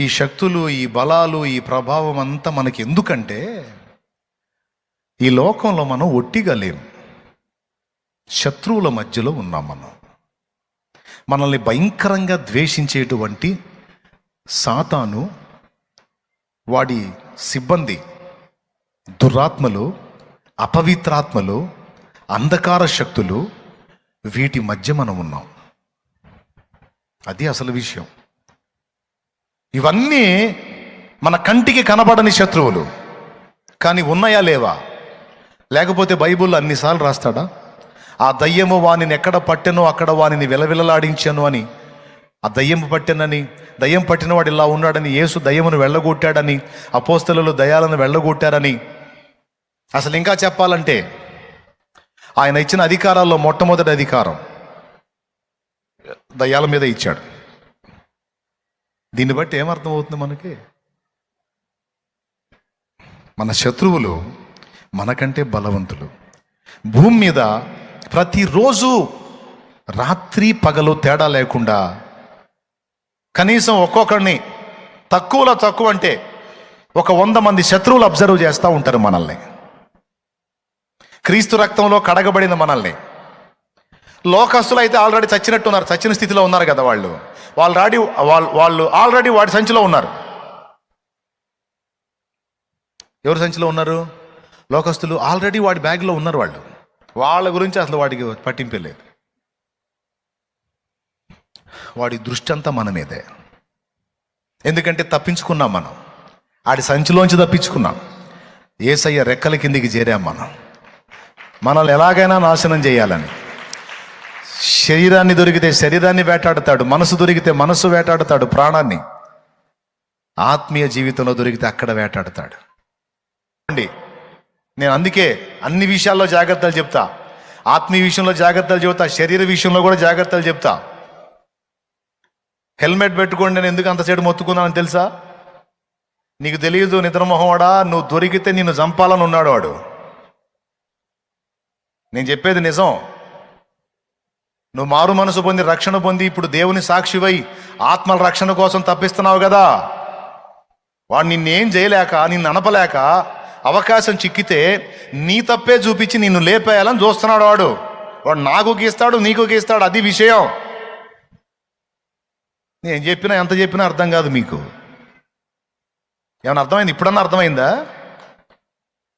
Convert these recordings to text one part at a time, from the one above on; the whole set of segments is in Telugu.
ఈ శక్తులు ఈ బలాలు ఈ ప్రభావం అంతా మనకి ఎందుకంటే ఈ లోకంలో మనం ఒట్టిగా లేం శత్రువుల మధ్యలో ఉన్నాం మనం. మనల్ని భయంకరంగా ద్వేషించేటువంటి సాతాను వాడి సిబ్బంది దురాత్మలు అపవిత్రాత్మలు అంధకార శక్తులు వీటి మధ్య మనం ఉన్నాం. అది అసలు విషయం. ఇవన్నీ మన కంటికి కనబడని శత్రువులు. కానీ ఉన్నాయా లేవా? లేకపోతే బైబుల్ అన్నిసార్లు రాస్తాడా? ఆ దయ్యము వానిని ఎక్కడ పట్టెనో అక్కడ వానిని విలవిలలాడించాను అని. ఆ దయ్యం పట్టినని దయ్యం పట్టినవాడు ఇలా ఉన్నాడని యేసు దయ్యమును వెళ్ళగొట్టాడని అపోస్తలు దయాలను వెళ్ళగొట్టారని. అసలు ఇంకా చెప్పాలంటే ఆయన ఇచ్చిన అధికారాల్లో మొట్టమొదటి అధికారం దయ్యాల మీద ఇచ్చాడు. దీన్ని బట్టి ఏమర్థమవుతుంది మనకి? మన శత్రువులు మనకంటే బలవంతులు. భూమి మీద ప్రతిరోజు రాత్రి పగలు తేడా లేకుండా కనీసం ఒక్కొక్కడిని తక్కువలో తక్కువ అంటే ఒక వంద మంది శత్రువులు అబ్జర్వ్ చేస్తూ ఉంటారు మనల్ని. క్రీస్తు రక్తంలో కడగబడిన మనల్ని. లోకస్తులు అయితే ఆల్రెడీ చచ్చినట్టు ఉన్నారు చచ్చిన స్థితిలో ఉన్నారు కదా వాళ్ళు. వాళ్ళు రాడి వాళ్ళు వాళ్ళు ఆల్రెడీ వాడి సంచిలో ఉన్నారు. ఎవరు సంచిలో ఉన్నారు? లోకస్తులు ఆల్రెడీ వాడి బ్యాగ్లో ఉన్నారు వాళ్ళు. వాళ్ళ గురించి అసలు వాడికి పట్టింపే లేదు. వాడి దృష్టి అంతా మన మీదే. ఎందుకంటే తప్పించుకున్నాం మనం. ఆడి సంచిలోంచి తప్పించుకున్నాం. ఏసయ్య రెక్కల కిందికి చేరాం మనం. మనల్ని ఎలాగైనా నాశనం చేయాలని. శరీరాన్ని దొరికితే శరీరాన్ని వేటాడతాడు మనసు దొరికితే మనసు వేటాడతాడు ప్రాణాన్ని. ఆత్మీయ జీవితంలో దొరికితే అక్కడ వేటాడతాడు. అండి నేను అందుకే అన్ని విషయాల్లో జాగ్రత్తలు చెప్తా. ఆత్మీయ విషయంలో జాగ్రత్తలు చెబుతా శరీర విషయంలో కూడా జాగ్రత్తలు చెప్తా. హెల్మెట్ పెట్టుకోండి నేను ఎందుకు అంతసేపు మొత్తుకున్నానని తెలుసా? నీకు తెలియదు నిద్రమోహవాడా నువ్వు దొరికితే నిన్ను చంపాలని ఉన్నాడు వాడు. నేను చెప్పేది నిజం. నువ్వు మారు మనసు పొంది రక్షణ పొంది ఇప్పుడు దేవుని సాక్షివై ఆత్మల రక్షణ కోసం తప్పిస్తున్నావు కదా. వాడు నిన్నేం చేయలేక నిన్ను అనపలేక అవకాశం చిక్కితే నీ తప్పే చూపించి నిన్ను లేపేయాలని చూస్తున్నాడు వాడు. వాడు నాకు గీస్తాడు నీకు గీస్తాడు అది విషయం. నేను చెప్పినా ఎంత చెప్పినా అర్థం కాదు మీకు. ఏమైనా అర్థమైంది? ఇప్పుడన్నా అర్థమైందా?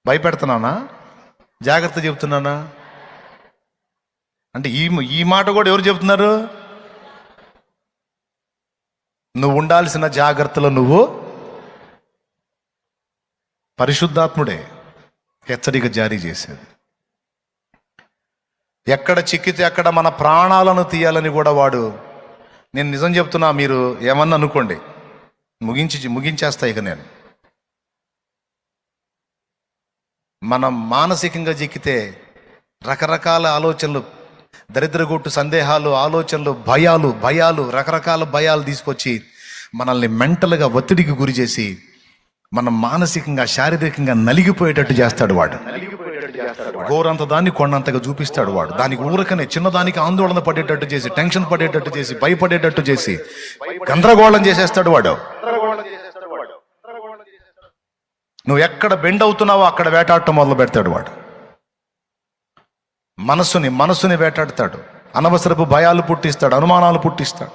భయపెడుతున్నానా? జాగ్రత్త చెబుతున్నానా? అంటే ఈ ఈ మాట కూడా ఎవరు చెప్తున్నారు నువ్వు ఉండాల్సిన జాగ్రత్తలో నువ్వు పరిశుద్ధాత్ముడే హెచ్చరిక జారీ చేసేది. ఎక్కడ చిక్కితే అక్కడ మన ప్రాణాలను తీయాలని కూడా వాడు నేను నిజం చెప్తున్నా మీరు ఏమన్నా అనుకోండి ముగించి ముగించేస్తా ఇక నేను. మనం మానసికంగా చిక్కితే రకరకాల ఆలోచనలు దరిద్రగొట్టు సందేహాలు ఆలోచనలు భయాలు భయాలు రకరకాల భయాలు తీసుకొచ్చి మనల్ని మెంటల్గా ఒత్తిడికి గురి చేసి మనం మానసికంగా శారీరకంగా నలిగిపోయేటట్టు చేస్తాడు వాడు. గోరంత దాన్ని కొండంతగా చూపిస్తాడు వాడు. దానికి ఊరకనే చిన్నదానికి ఆందోళన పడేటట్టు చేసి టెన్షన్ పడేటట్టు చేసి భయపడేటట్టు చేసి గందరగోళం చేసేస్తాడు వాడు. నువ్వు ఎక్కడ బెండ్ అవుతున్నావో అక్కడ వేటాడటం మొదలు పెడతాడు వాడు. మనసుని మనసుని వేటాడతాడు. అనవసరపు భయాలు పుట్టిస్తాడు అనుమానాలు పుట్టిస్తాడు.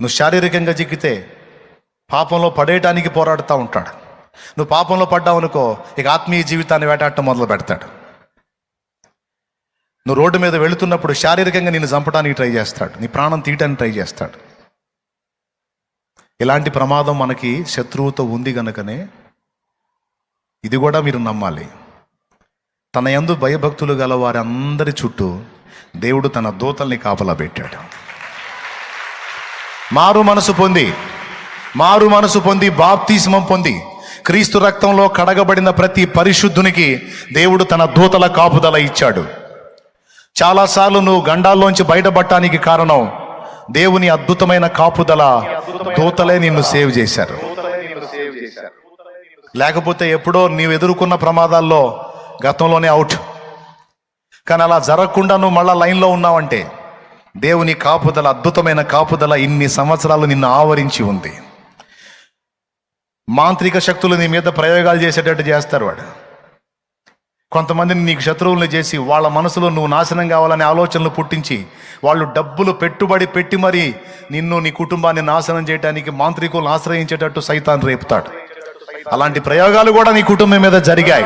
నువ్వు శారీరకంగా చిక్కితే పాపంలో పడేయటానికి పోరాడుతూ ఉంటాడు. నువ్వు పాపంలో పడ్డావు అనుకో ఇక ఆత్మీయ జీవితాన్ని వేటాడటం మొదలు పెడతాడు. నువ్వు రోడ్డు మీద వెళుతున్నప్పుడు శారీరకంగా నేను చంపడానికి ట్రై చేస్తాడు. నీ ప్రాణం తీయటానికి ట్రై చేస్తాడు. ఇలాంటి ప్రమాదం మనకి శత్రువుతో ఉంది గనుకనే ఇది కూడా మీరు నమ్మాలి. తన యందు భయభక్తులు గల వారి అందరి చుట్టూ దేవుడు తన దూతల్ని కాపలా పెట్టాడు. మారు మనసు పొంది మారు మనసు పొంది బాప్తిస్మం పొంది క్రీస్తు రక్తంలో కడగబడిన ప్రతి పరిశుద్ధునికి దేవుడు తన దూతల కాపుదల ఇచ్చాడు. చాలాసార్లు నువ్వు గండాల్లోంచి బయటపడటానికి కారణం దేవుని అద్భుతమైన కాపుదల దూతలే నిన్ను సేవ్ చేశారు. లేకపోతే ఎప్పుడో నీవు ఎదుర్కొన్న ప్రమాదాల్లో గతంలోనే అవుట్. కానీ అలా జరగకుండా నువ్వు మళ్ళా లైన్లో ఉన్నావంటే దేవుని కాపుదల అద్భుతమైన కాపుదల ఇన్ని సంవత్సరాలు నిన్ను ఆవరించి ఉంది. మాంత్రిక శక్తులు నీ మీద ప్రయోగాలు చేసేటట్టు చేస్తారు వాడు. కొంతమందిని నీకు శత్రువులను చేసి వాళ్ళ మనసులో నువ్వు నాశనం కావాలనే ఆలోచనలు పుట్టించి వాళ్ళు డబ్బులు పెట్టుబడి పెట్టి మరీ నిన్ను నీ కుటుంబాన్ని నాశనం చేయడానికి మాంత్రికులను ఆశ్రయించేటట్టు సైతాన్ రేపుతాడు. అలాంటి ప్రయోగాలు కూడా నీ కుటుంబం మీద జరిగాయి.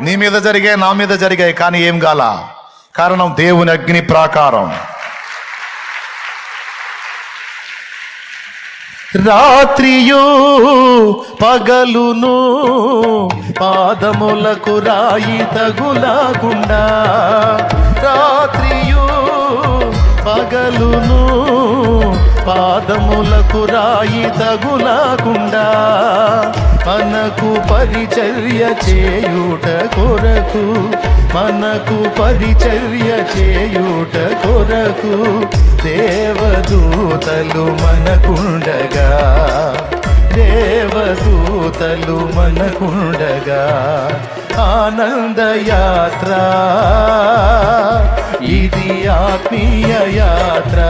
నీ మీద జరిగాయి నా మీద జరిగాయి కానీ ఏం గాల? కారణం దేవుని అగ్ని ప్రాకారం. రాత్రియు పగలును పాదములకు రాయి తగులాకుండా రాత్రియు పగలును పాదములకు రాయి తగులాకుండా మనకు పరిచర్య చేయుట కొరకు మనకు పరిచర్య చేయుట కొరకు దేవదూతలు మనకుండగా దేవదూతలు మనకుండగా. ఆనందయాత్ర ఇది ఆత్మీయ యాత్ర.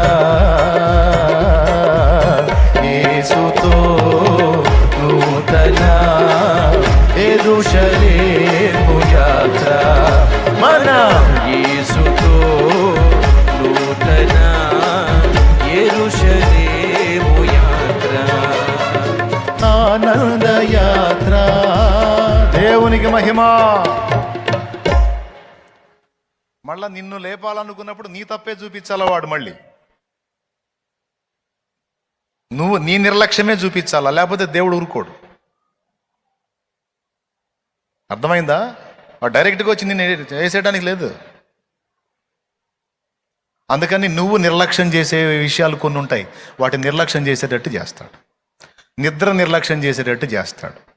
యేసుతో నూతన ఎరుషలేము యాత్ర. మన యేసుతో నూతన ఎరుషలేము యాత్ర. ఆనంద యాత్ర. దేవునికి మహిమ. మళ్ళా నిన్ను లేపాలనుకున్నప్పుడు నీ తప్పే చూపించాల వాడు మళ్ళీ? నువ్వు నీ నిర్లక్ష్యమే చూపించాలా? లేకపోతే దేవుడు ఊరుకోడు. అర్థమైందా? వాడు డైరెక్ట్గా వచ్చి నేను చేసేయడానికి లేదు. అందుకని నువ్వు నిర్లక్ష్యం చేసే విషయాలు కొన్ని ఉంటాయి. వాటిని నిర్లక్ష్యం చేసేటట్టు చేస్తాడు. నిద్ర నిర్లక్ష్యం చేసేటట్టు చేస్తాడు.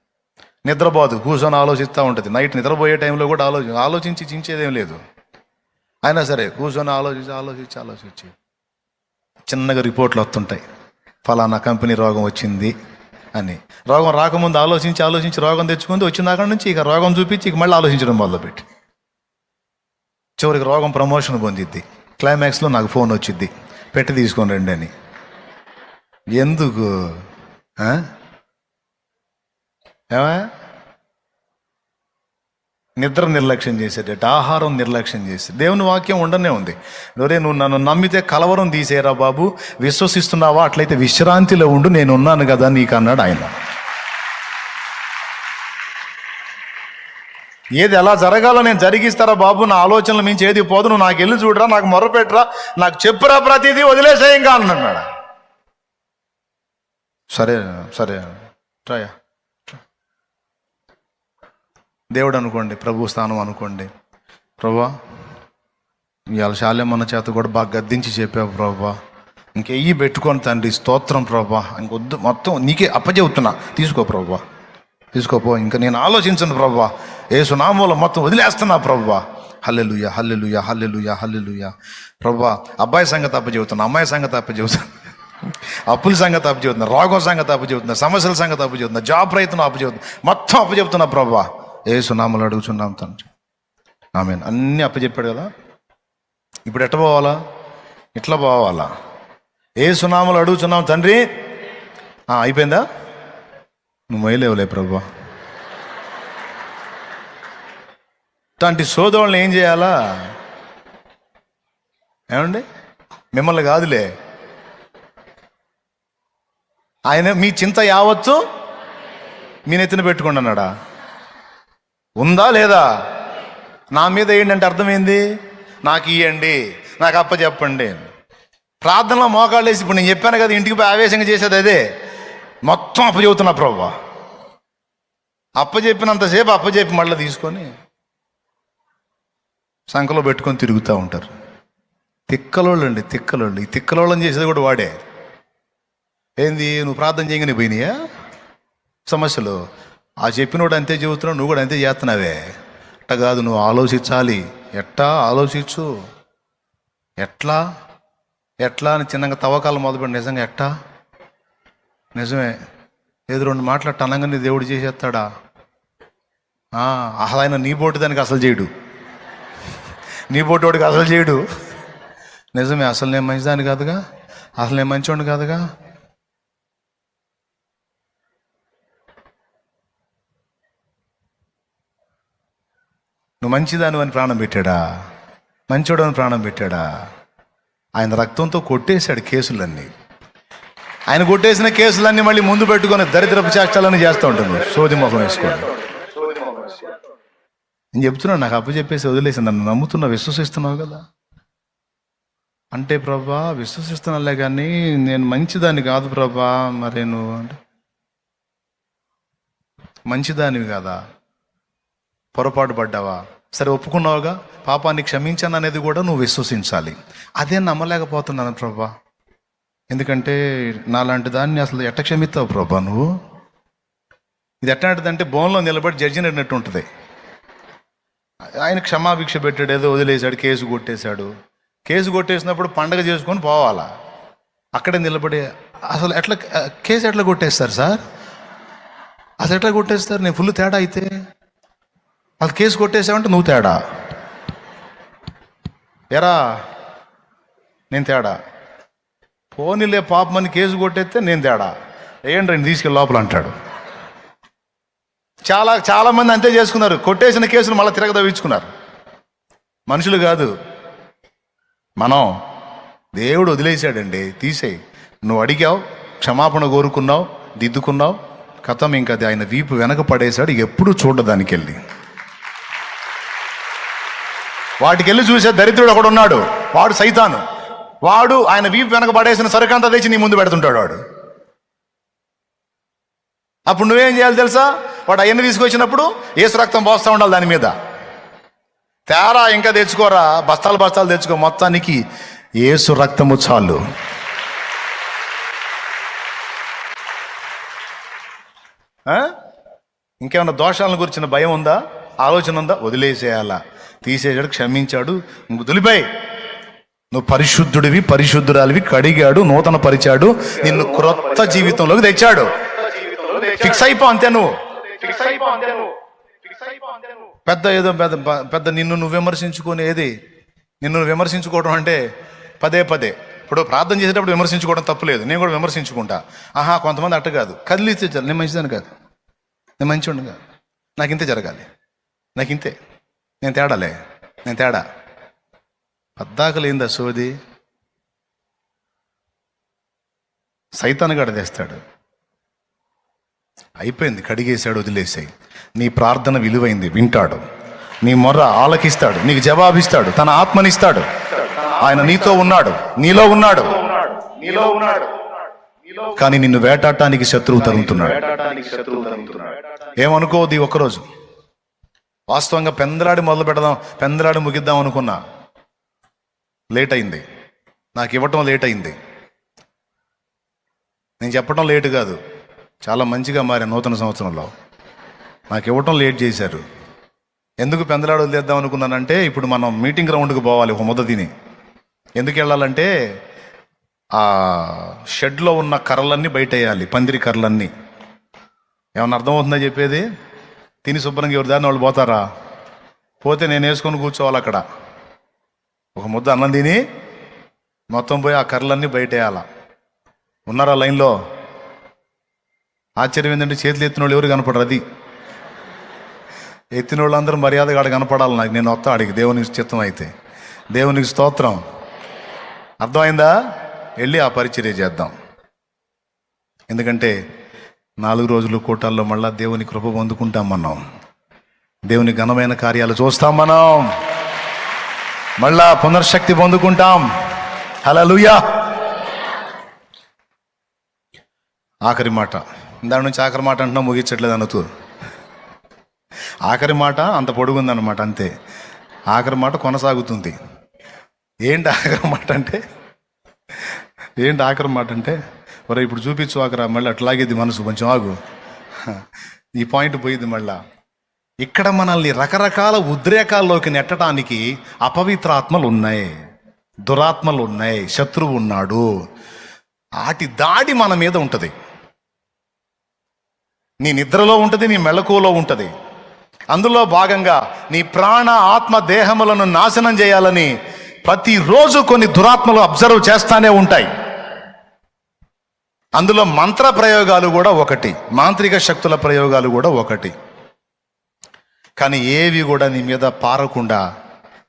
నిద్రపోదు కూర్చొని ఆలోచిస్తూ ఉంటుంది. నైట్ నిద్రపోయే టైంలో కూడా ఆలోచి ఆలోచించి చించేదేం లేదు. అయినా సరే కూర్చొని ఆలోచించి ఆలోచించి ఆలోచించి చిన్నగా రిపోర్ట్లు వస్తుంటాయి. ఫలానా కంపెనీ రోగం వచ్చింది అని. రోగం రాకముందు ఆలోచించి ఆలోచించి రోగం తెచ్చుకుంది వచ్చిన అక్కడి నుంచి ఇక రోగం చూపించి ఇక మళ్ళీ ఆలోచించడం మొదలుపెట్టి. చివరికి రోగం ప్రమోషన్ పొందిద్ది. క్లైమాక్స్లో నాకు ఫోన్ వచ్చిద్ది. పెట్టి తీసుకొని రండి అని. ఎందుకు? ఏమా? నిద్ర నిర్లక్ష్యం చేసేటట్టు ఆహారం నిర్లక్ష్యం చేసి దేవుని వాక్యం ఉండనే ఉంది. ఒరే నువ్వు నన్ను నమ్మితే కలవరం తీసేరా బాబు. విశ్వసిస్తున్నావా? అట్లయితే విశ్రాంతిలో ఉండు నేను ఉన్నాను కదా నీకు అన్నాడు ఆయన. ఏది ఎలా జరగాలో నేను జరిగిస్తారా బాబు? నా ఆలోచనలు మించి ఏది పోదు. నువ్వు నాకు వెళ్ళి చూడరా నాకు మొరపెట్టరా నాకు చెప్పురా ప్రతిదీ వదిలేసేయంగా అన్నాడు. సరే సరే ట్రయా దేవుడు అనుకోండి ప్రభు స్థానం అనుకోండి. ప్రభా ఇవాళ శాలేమన్న చేత కూడా బాగా గద్దించి చెప్పావు ప్రభా. ఇంకెయ్యి పెట్టుకొని తండ్రి స్తోత్రం ప్రభా. ఇంకొద్దు మొత్తం నీకే అప్పచెబుతున్నా. తీసుకో ప్రభా. తీసుకోపో ఇంకా నేను ఆలోచించను ప్రభా. ఏ సునామూలం మొత్తం వదిలేస్తున్నా ప్రభా. Hallelujah hallelujah hallelujah hallelujah. ప్రభా అబ్బాయి సంగతి అప్పచెబుతున్నా అమ్మాయి సంగతి అప్పచెబుతున్నా. అప్పుల సంగతి అప్పచెబుతున్నా రోగం సంగతి అప్పచెబుతున్నా సమస్యల సంగతి అప్పచెబుతున్నా జాబ్ ప్రయత్నం అప్పచెబుతున్నా. మొత్తం అప్పచెబుతున్నా ప్రభా. ఏ సునామలు అడుగుచున్నాం తండ్రి. ఆమె అన్నీ అప్పచెప్పాడు కదా. ఇప్పుడు ఎట్ట పోవాలా? ఇట్లా పోవాలా? ఏ సునామలు అడుగుచున్నాం తండ్రి. అయిపోయిందా? నువ్వు మొయ్యలేవులే ప్రభా. ఇట్లాంటి సోదరులను ఏం చేయాలా? ఏమండి? మిమ్మల్ని కాదులే. ఆయన మీ చింత యావత్తు మీ నెత్తిన పెట్టుకుంటున్నాడా ఉందా లేదా? నా మీద వేయండి అంటే అర్థమైంది? నాకు ఇవ్వండి నాకు అప్ప చెప్పండి. ప్రార్థనలో మోకాళ్ళు వేసి ఇప్పుడు నేను చెప్పాను కదా ఇంటికి పోయి ఆవేశంగా చేసేది అదే. మొత్తం అప్పచెబుతున్నా ప్రభు అప్పచెప్పినంతసేపు అప్పచెప్పి మళ్ళీ తీసుకొని సంఖలో పెట్టుకొని తిరుగుతూ ఉంటారు. తిక్కలోళ్ళు అండి తిక్కలోళ్ళు. ఈ తిక్కలోళ్ళని చేసేది కూడా వాడే. ఏంది నువ్వు ప్రార్థన చేయగానే పోయినాయా? సమస్యలు. ఆ చెప్పినోడు అంతే చెబుతున్నావు నువ్వు కూడా అంతే చేస్తున్నావే. అట్ట కాదు నువ్వు ఆలోచించాలి. ఎట్టా ఆలోచించు. ఎట్లా? ఎట్లా అని చిన్నగా తవ్వకాలు మొదలుపెట్టి నిజంగా ఎట్టా? నిజమే. ఏదో రెండు మాట్లాడట అనగానే దేవుడు చేసేస్తాడా? ఆ, అసలు ఆయన నీ బోటు దానికి అసలు చేయడు. నీ బోటు వాడికి అసలు చేయడు. నిజమే అసలు నేను మంచిదాన్ని కాదుగా? అసలు నేను మంచివాడిని కాదుగా? నువ్వు మంచిదాని అని ప్రాణం పెట్టాడా? మంచోడు అని ప్రాణం పెట్టాడా? ఆయన రక్తంతో కొట్టేశాడు కేసులన్నీ. ఆయన కొట్టేసిన కేసులన్నీ మళ్ళీ ముందు పెట్టుకొని దరిద్రపు చేష్టాలని చేస్తూ ఉంటుంది. సోది ముఖం వేసుకోండి. నేను చెప్తున్నాను నాకు అప్పు చెప్పేసి వదిలేసి నన్ను నమ్ముతున్నా విశ్వసిస్తున్నావు కదా. అంటే ప్రభా విశ్వసిస్తున్నాలే కానీ నేను మంచిదాన్ని కాదు ప్రభా మరి నువ్వు అంటే? మంచిదానివి కాదా? పొరపాటు పడ్డావా? సరే ఒప్పుకున్నావుగా? పాపాన్ని క్షమించాను అనేది కూడా నువ్వు విశ్వసించాలి. అదే నమ్మలేకపోతున్నాను ప్రభా. ఎందుకంటే నాలాంటి దాన్ని అసలు ఎట్ట క్షమిస్తావు ప్రభా నువ్వు? ఇది ఎట్లాంటిదంటే బోన్లో నిలబడి జడ్జి నడినట్టు ఉంటుంది. ఆయన క్షమాభిక్ష పెట్టాడు ఏదో వదిలేశాడు కేసు కొట్టేశాడు. కేసు కొట్టేసినప్పుడు పండగ చేసుకొని పోవాలా? అక్కడే నిలబడి అసలు ఎట్లా కేసు ఎట్లా కొట్టేస్తారు సార్? అసలు ఎట్లా కొట్టేస్తారు? నేను ఫుల్ తేడా అయితే? అది కేసు కొట్టేసావంటే నువ్వు తేడా. ఎరా నేను తేడా. పోనీలే పాపమని కేసు కొట్టేస్తే నేను తేడా. ఏంటి రండి తీసుకెళ్ళి లోపల అంటాడు. చాలా చాలామంది అంతే చేసుకున్నారు. కొట్టేసిన కేసులు మళ్ళీ తిరగదవించుకున్నారు మనుషులు కాదు. మనం దేవుడు వదిలేశాడండి. తీసేయి. నువ్వు అడిగావు క్షమాపణ కోరుకున్నావు దిద్దుకున్నావు. కథం ఇంకా అది ఆయన వీపు వెనక పడేశాడు. ఎప్పుడు చూడడానికి వెళ్ళి వాటికి వెళ్ళి చూసే దరిద్రుడు ఒకడు ఉన్నాడు. వాడు సైతాను. వాడు ఆయన వీపు వెనక పడేసిన సరుకంతా తెచ్చి నీ ముందు పెడుతుంటాడు వాడు. అప్పుడు నువ్వేం చేయాలి తెలుసా? వాడు అవన్నీ తీసుకొచ్చినప్పుడు ఏసు రక్తం పోస్తూ ఉండాలి దాని మీద. తేరా ఇంకా తెచ్చుకోరా? బస్తాలు బస్తాలు తెచ్చుకో. మొత్తానికి ఏసు రక్తము చాలు. ఇంకేమైనా దోషాలను గురించిన భయం ఉందా? ఆలోచన ఉందా? వదిలేసేయాలా? తీసేసాడు క్షమించాడు. వదిలిపోయి నువ్వు పరిశుద్ధుడివి పరిశుద్ధురాలివి కడిగాడు నూతన పరిచాడు నిన్ను క్రొత్త జీవితంలోకి తెచ్చాడు. ఫిక్స్ అయిపో అంతే నువ్వు. పెద్ద ఏదో పెద్ద పెద్ద నిన్ను నువ్వు విమర్శించుకొని ఏది? నిన్ను నువ్వు విమర్శించుకోవడం అంటే పదే పదే. ఇప్పుడు ప్రార్థన చేసేటప్పుడు విమర్శించుకోవడం తప్పులేదు నేను కూడా విమర్శించుకుంటా. ఆహా కొంతమంది అట్ట కాదు. కదిలిస్తే నేను మంచిదని కాదు. నేను మంచి కాదు. నాకు ఇంతే జరగాలి. నాకు ఇంతే నేను తేడాలే. నేను తేడా. పద్దాకలేందా సోది సైతాన్ని గడదేస్తాడు అయిపోయింది. కడిగేశాడు వదిలేసాయి. నీ ప్రార్థన విలువైంది. వింటాడు. నీ మొర్ర ఆలకిస్తాడు. నీకు జవాబిస్తాడు. తన ఆత్మనిస్తాడు. ఆయన నీతో ఉన్నాడు. నీలో ఉన్నాడు. నీలో ఉన్నాడు. కానీ నిన్ను వేటాడటానికి శత్రువు తరుగుతున్నాడు ఏమనుకోవద్దు ఈ ఒక్కరోజు. వాస్తవంగా పెందలాడి మొదలు పెడదాం పెందలాడి ముగిద్దాం అనుకున్నా. లేట్ అయింది నాకు ఇవ్వటం లేట్ అయింది నేను చెప్పటం లేట్ కాదు. చాలా మంచిగా మారే నూతన సంవత్సరంలో. నాకు ఇవ్వటం లేట్ చేశారు. ఎందుకు పెందలాడు వదిలేద్దాం అనుకున్నానంటే ఇప్పుడు మనం మీటింగ్ గ్రౌండ్కి పోవాలి ఒక ముద్ద తిని. ఎందుకు వెళ్ళాలంటే ఆ షెడ్లో ఉన్న కర్రలన్నీ బయట వేయాలి పందిరి కర్రలన్నీ. ఏమన్నా అర్థమవుతుందా చెప్పేది? తిని శుభ్రంగా ఎవరి దారిని వాళ్ళు పోతారా? పోతే నేను వేసుకొని కూర్చోవాలి అక్కడ. ఒక ముద్ద అన్నం తిని మొత్తం పోయి ఆ కర్రలన్నీ బయట ఉన్నారా లైన్లో? ఆశ్చర్యం ఏంటంటే చేతులు ఎత్తిన వాళ్ళు ఎవరు కనపడరు అది. ఎత్తిన వాళ్ళందరూ మర్యాదగా ఆడ కనపడాలి నాకు. నేను వస్తా అడిగి దేవునికి చిత్తం అయితే. దేవునికి స్తోత్రం. అర్థమైందా? వెళ్ళి ఆ పరిచర్య చేద్దాం. ఎందుకంటే నాలుగు రోజులు కూటాల్లో మళ్ళా దేవుని కృప పొందుకుంటాం మనం. దేవుని ఘనమైన కార్యాలు చూస్తాం మనం. మళ్ళా పునర్శక్తి పొందుకుంటాం. హలలుయా ఆఖరి మాట. దాని నుంచి ఆఖరి మాట అంటున్నా ముగించట్లేదు అనుతూ ఆఖరి మాట అంత పొడుగుందన్నమాట అంతే. ఆఖరి మాట కొనసాగుతుంది. ఏంటి ఆఖరి మాట అంటే? ఏంటి ఆఖరి మాట అంటే? ఒరే ఇప్పుడు చూపించు ఆకరా మళ్ళీ అట్లాగేది మనసు కొంచెం ఆగు. ఈ పాయింట్ పోయింది మళ్ళా. ఇక్కడ మనల్ని రకరకాల ఉద్రేకాల్లోకి నెట్టడానికి అపవిత్రాత్మలు ఉన్నాయి దురాత్మలు ఉన్నాయి శత్రువు ఉన్నాడు వాటి దాడి మన మీద ఉంటుంది. నీ నిద్రలో ఉంటుంది నీ మెళకువలో ఉంటుంది. అందులో భాగంగా నీ ప్రాణ ఆత్మ దేహములను నాశనం చేయాలని ప్రతిరోజు కొన్ని దురాత్మలు అబ్జర్వ్ చేస్తానే ఉంటాయి. అందులో మంత్ర ప్రయోగాలు కూడా ఒకటి మాంత్రిక శక్తుల ప్రయోగాలు కూడా ఒకటి. కానీ ఏవి కూడా నీ మీద పారకుండా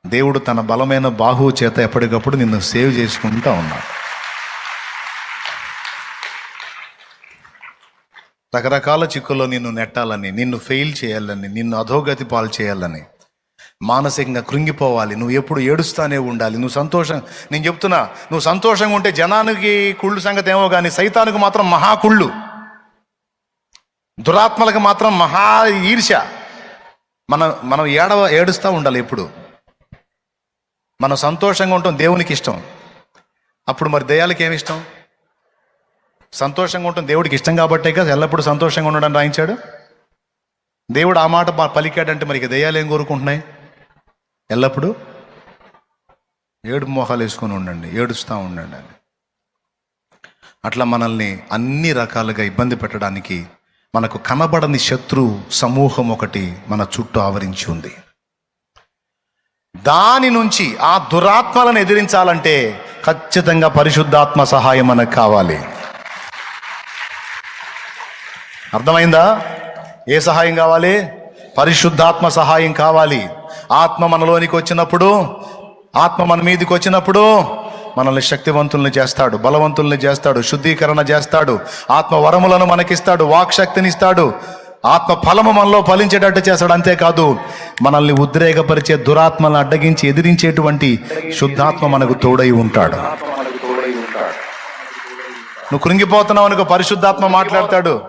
దేవుడు తన బలమైన బాహువు చేత ఎప్పటికప్పుడు నిన్ను సేవ్ చేసుకుంటూ ఉన్నాడు. రకరకాల చిక్కుల్లో నిన్ను నెట్టాలని నిన్ను ఫెయిల్ చేయాలని నిన్ను అధోగతి పాలు చేయాలని మానసికంగా కృంగిపోవాలి. నువ్వు ఎప్పుడు ఏడుస్తానే ఉండాలి. నువ్వు సంతోషం నేను చెప్తున్నా నువ్వు సంతోషంగా ఉంటే జనానికి కుళ్ళు సంగతి ఏమో కానీ సైతానికి మాత్రం మహా కుళ్ళు దురాత్మలకు మాత్రం మహా ఈర్ష్య మనం మనం ఏడవ ఏడుస్తూ ఉండాలి ఎప్పుడు. మనం సంతోషంగా ఉంటాం దేవునికి ఇష్టం. అప్పుడు మరి దయాలకి ఏమి ఇష్టం? సంతోషంగా ఉంటాం దేవుడికి ఇష్టం కాబట్టే కదా ఎల్లప్పుడూ సంతోషంగా ఉండడం రాయించాడు? దేవుడు ఆ మాట పలికాడంటే మరి ఇక దయ్యాలు ఏం కోరుకుంటున్నాయి? ఎల్లప్పుడూ ఏడు మోహాలు వేసుకొని ఉండండి ఏడుస్తూ ఉండండి అని. అట్లా మనల్ని అన్ని రకాలుగా ఇబ్బంది పెట్టడానికి మనకు కనబడని శత్రు సమూహం ఒకటి మన చుట్టూ ఆవరించి ఉంది. దాని నుంచి ఆ దురాత్మలను ఎదిరించాలంటే ఖచ్చితంగా పరిశుద్ధాత్మ సహాయం మనకు కావాలి. అర్థమైందా? ఏ సహాయం కావాలి? పరిశుద్ధాత్మ సహాయం కావాలి. ఆత్మ మనలోనికి వచ్చినప్పుడు ఆత్మ మన మీదకి వచ్చినప్పుడు మనల్ని శక్తివంతుల్ని చేస్తాడు బలవంతుల్ని చేస్తాడు శుద్ధీకరణ చేస్తాడు ఆత్మ వరములను మనకిస్తాడు వాక్శక్తిని ఇస్తాడు ఆత్మ ఫలము మనలో ఫలించేటట్టు చేస్తాడు. అంతేకాదు మనల్ని ఉద్రేకపరిచే దురాత్మలను అడ్డగించి ఎదిరించేటువంటి శుద్ధాత్మ మనకు తోడై ఉంటాడు. నువ్వు కృంగిపోతున్నావు అనుకో పరిశుద్ధాత్మ మాట్లాడతాడు.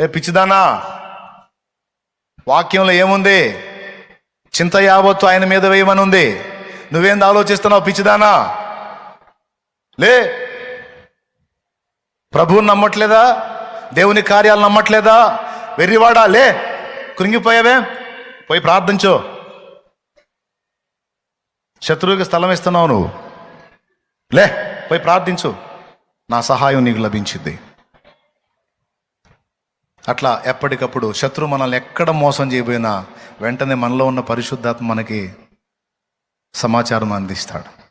ఏ పిచ్చిదానా వాక్యంలో ఏముంది? చింత యావత్తు ఆయన మీద వేయమని ఉంది నువ్వేంది ఆలోచిస్తున్నావు పిచ్చిదానా? లే! ప్రభువుని నమ్మట్లేదా? దేవుని కార్యాలు నమ్మట్లేదా? వెర్రివాడా? లే! కృంగిపోయావే? పోయి ప్రార్థించు. శత్రువుకి స్థలం ఇస్తున్నావు నువ్వు. లే! పోయి ప్రార్థించు. నా సహాయం నీకు లభించింది. అట్లా ఎప్పటికప్పుడు శత్రు మనల్ని ఎక్కడ మోసం చేయబోయినా వెంటనే మనలో ఉన్న పరిశుద్ధాత్మ మనకి సమాచారం అందిస్తాడు.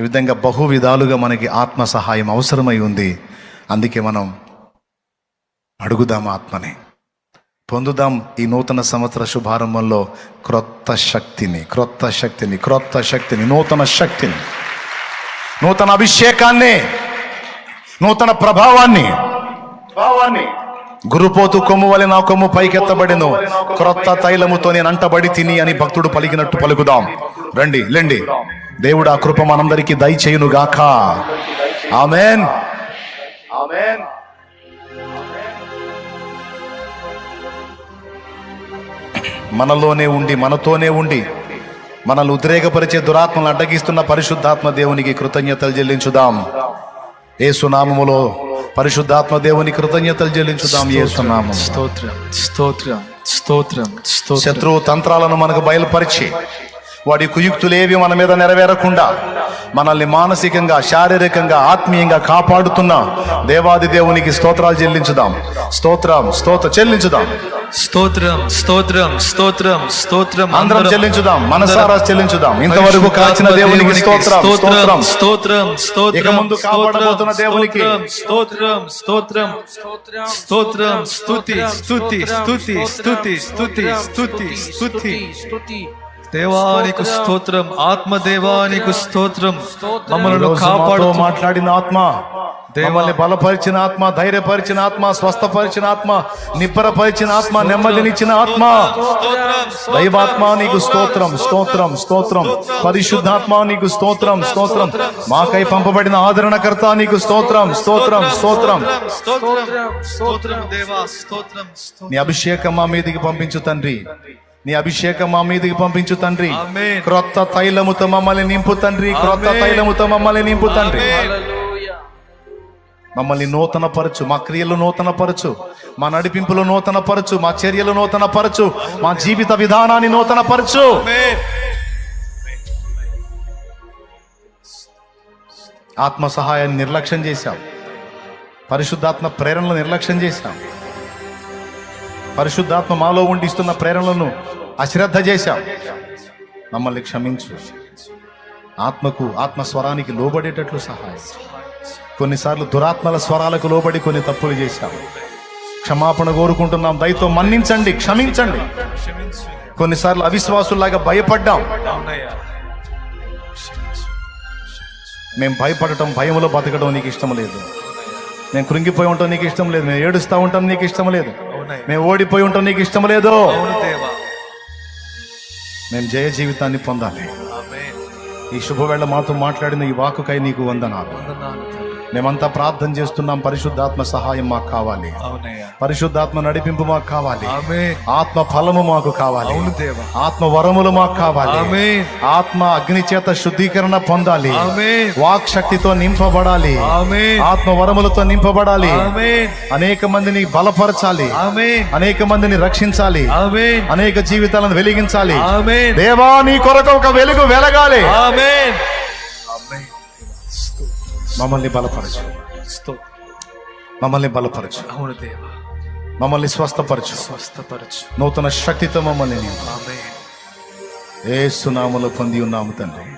ఈ విధంగా బహు విధాలుగా మనకి ఆత్మ సహాయం అవసరమై ఉంది. అందుకే మనం అడుగుదాం ఆత్మని. పొందుదాం ఈ నూతన సంవత్సర శుభారంభంలో క్రొత్త శక్తిని క్రొత్త శక్తిని క్రొత్త శక్తిని నూతన శక్తిని. నూతన అభిషేకాన్ని నూతన ప్రభావాన్ని ప్రభావాన్ని గురుపోతు కొమ్ము వలె నా కొమ్ము పైకెత్తబడిను. క్రొత్త తైలముతో నేను అంటబడి తిని అని భక్తుడు పలికినట్టు పలుకుదాం. రండి లెండి. దేవుడు ఆ కృప మనందరికీ దయచేయును గాక ఆమెన్. ఆమెన్. మనలోనే ఉండి మనతోనే ఉండి మనల్ని ఉద్రేకపరిచే దురాత్మలను అడ్డగిస్తున్న పరిశుద్ధాత్మ దేవునికి కృతజ్ఞతలు చెల్లించుదాం. ఏసునామములో పరిశుద్ధాత్మ దేవుని కృతజ్ఞతలు చెల్లించుదాం ఏసునామము స్తోత్రం స్తోత్రం స్తోత్రం స్తోత్రం. శత్రువు తంత్రాలను మనకు బయలుపరిచి వాడి కుయుక్తులేవి మన మీద నెరవేరకుండా మనల్ని మానసికంగా శారీరకంగా ఆత్మీయంగా కాపాడుతున్న దేవాది దేవునికి స్తోత్రాలు చెల్లించుదాం స్తోత్రం స్తోత్ర చెల్లించుదాం స్తోత్రం స్తోత్రం స్తోత్రం స్తోత్రం అందరం చెల్లించుదాం మనసారా చెల్లించుదాం ఇంతవరకు కాచిన దేవునికి స్తోత్రం స్తోత్రం స్తోత్రం స్తోత్రం ఇక ముందు కాపాడబోతున్న దేవునికి స్తోత్రం స్తోత్రం స్తోత్రం స్తుతి స్తుతి స్తుతి స్తుతి స్తుతి స్తుతి స్తుతి స్తుతి దేవానికి స్తోత్రం ఆత్మ దేవానికి స్తోత్రం మమ్మల్ని కాపాడు మాట్లాడిన ఆత్మ దేవాన్ని బలపరిచిన ఆత్మ ధైర్యపరిచిన ఆత్మ స్వస్థపరిచిన ఆత్మ నిబ్బరపరిచిన ఆత్మ నెమ్మదినిచ్చిన ఆత్మ దైవాత్మ నీకు స్తోత్రం స్తోత్రం స్తోత్రం పరిశుద్ధాత్మ నీకు స్తోత్రం స్తోత్రం మాకై పంపబడిన ఆదరణకర్త నీకు స్తోత్రం స్తోత్రం స్తోత్రం స్తోత్రం స్తోత్రం దేవా స్తోత్రం స్తోత్రం నీ అభిషేకం మా మీదికి పంపించు తండ్రి నీ అభిషేకం మా మీదికి పంపించు తండ్రి. క్రొత్త తైలముతో మమ్మల్ని నింపు తండ్రి. క్రొత్త. తైలముతో మమ్మల్ని నింపు తండ్రి. మమ్మల్ని నూతన పరచు మా క్రియలు నూతన పరచు మా నడిపింపులు నూతన పరచు మా చర్యలు నూతన పరచు మా జీవిత విధానాన్ని నూతన పరచు. ఆత్మ సహాయాన్ని నిర్లక్ష్యం చేశాం పరిశుద్ధాత్మ ప్రేరణలు నిర్లక్ష్యం చేశాం పరిశుద్ధాత్మ మాలో ఉండి ఇస్తున్న ప్రేరణలను అశ్రద్ధ చేశాం. మమ్మల్ని క్షమించు. ఆత్మకు ఆత్మ స్వరానికి లోబడేటట్లు సహాయం. కొన్నిసార్లు దురాత్మల స్వరాలకు లోబడి కొన్ని తప్పులు చేశాం. క్షమాపణ కోరుకుంటున్నాం. దయతో మన్నించండి క్షమించండి. కొన్నిసార్లు అవిశ్వాసుల్లాగా భయపడ్డాం. మేము భయపడటం భయంలో బతకడం నీకు ఇష్టం లేదు. మేము కృంగిపోయి ఉంటాం నీకు ఇష్టం లేదు. మేము ఏడుస్తూ ఉంటాం నీకు ఇష్టం లేదు. మేము ఓడిపోయి ఉంటాం నీకు ఇష్టం లేదు. మేము జయ జీవితాన్ని పొందాలి. ఈ శుభవేళ మాతో మాట్లాడిన ఈ వాకుకై నీకు వందనాలు మేమంతా ప్రార్థన చేస్తున్నాం పరిశుద్ధాత్మ సహాయం మాకు కావాలి. పరిశుద్ధాత్మ నడిపింపు మాకు కావాలి. ఆత్మ ఫలము మాకు కావాలి. ఆత్మ వరములు మాకు కావాలి. ఆత్మ అగ్ని చేత శుద్ధీకరణ పొందాలి. వాక్ శక్తితో నింపబడాలి. ఆత్మ వరములతో నింపబడాలి. అనేక మందిని బలపరచాలి. అనేక మందిని రక్షించాలి. అనేక జీవితాలను వెలిగించాలి. దేవా నీ కొరకు ఒక వెలుగు వెలగాలి. ఆమేన్. మమ్మల్ని బలపరచు. మమ్మల్ని బలపరచు. అవును దేవా. మమ్మల్ని స్వస్థపరచు. స్వస్థపరచు. నూతన శక్తితో మమ్మల్ని నింపు. ఆమేన్. ఏ సునాములో పొంది ఉన్నాము తండ్రి.